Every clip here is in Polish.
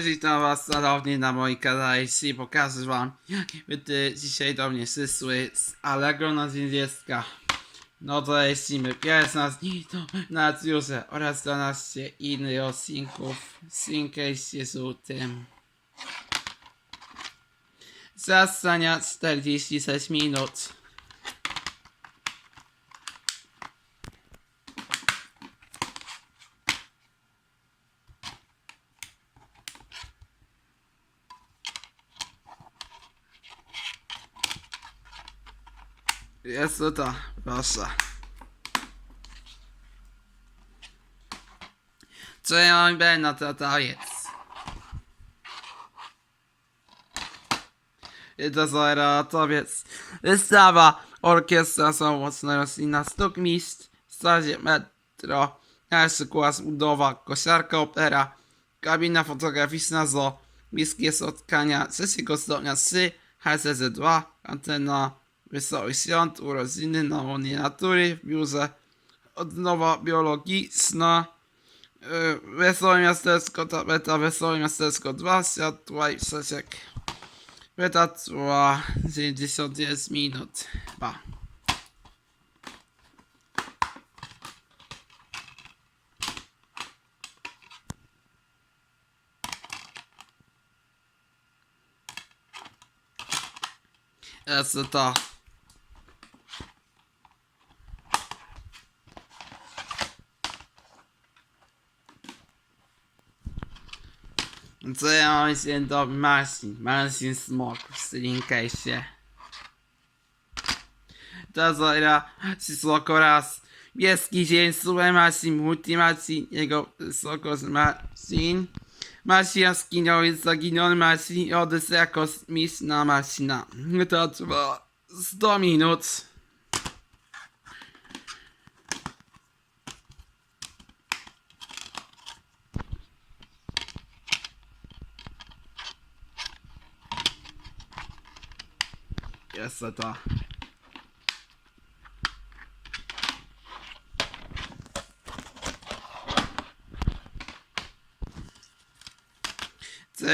Witam was ponownie na moim kanale. Dzisiaj pokażę wam, jakie byty dzisiaj do mnie przysły z Allegro na dzień dziecka. No to lecimy. Pierwsza z nich to Natriusze oraz 12 innych odcinków w Syncase żółtym. Zastania 46 minut. Jest to to, proszę. Co ja mam na to, to jest. I to zera, to więc wystawa orkiestra są mocno roślina stuk miejsc w stadzie metro, pierwszy klas budowa, kosiarka opera, kabina fotograficzna zo, bliskie spotkania trzeciego stopnia 3, HCZ2, antena Wesołych Świąt, urodziny na łonie natury w biurze odnowa biologiczna, yy, Wesołe Miasteczko, tapeta Wesołe Miasteczko 2, światła i przeciek. Beta trwa 99 minut. Ba. Jest to. Co się do Marcin? Marcin Smok w Slinkasie. To zora Sisoko raz. Bieski dzień, słuchaj Marcin, multimacin, jego wysokość Marcin. Marcin jaskiniowy, zaginiony Marcin, Odyseja kosmiczna Marcina. To trwa 100 minut. Jest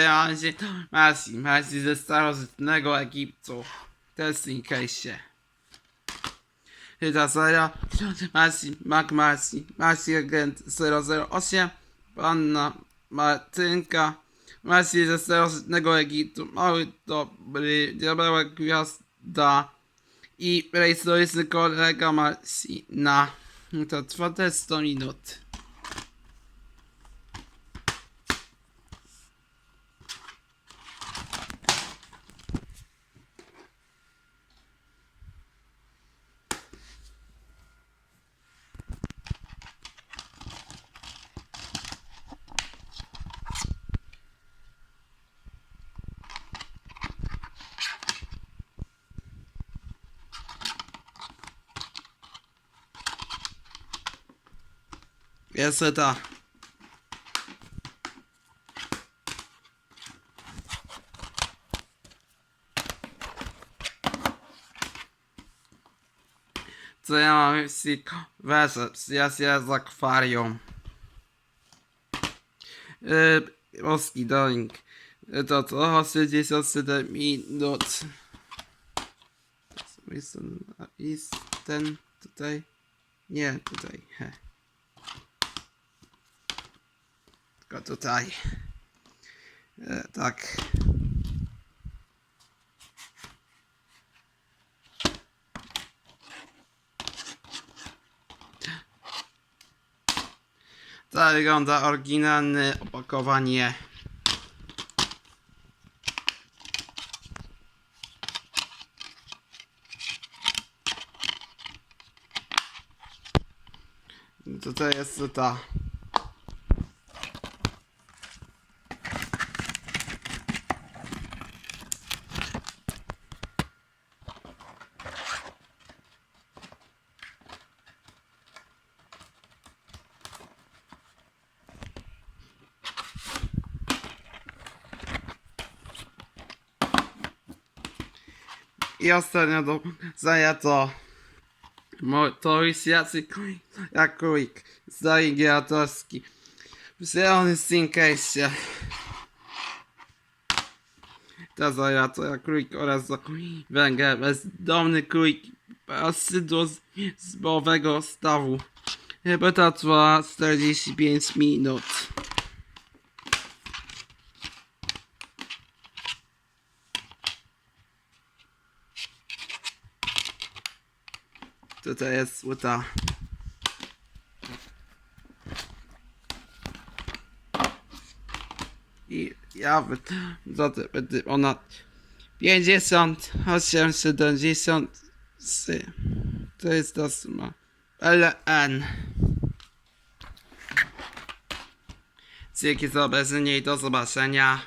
mam się... Marcin, Marcin ze starożytnego Egiptu. Testing case. Chyba seria. Marcin, Mac Marcin, Marcin Agent 008, Panna Martynka, Marcin ze starożytnego Egiptu, mały dobry, diabeła gwiazda i prehistoryczny kolega Marcina. To trwa te 100 minut. Jest to. Co ja mam? Weź, ja się z akwarium. Yy, Polski doing. To to 67 minut. Jest ten, jest ten tutaj. Nie, tutaj. He. Tylko tutaj. E, tak. Tak wygląda oryginalne opakowanie. Tutaj jest ta. I ostatnio do zajato motoryzacji jak królik zdaje giatorski. Wzięony z Syncase. Ta zajaca królik oraz za węgiel bezdomny królik Asydło z zbowego stawu. Hebeta trwa 45 minut. Tutaj jest słyta. I ja za to będę ponad 58, 70 sy. To jest ta suma. LN. Dzięki za obejrzenie i do zobaczenia.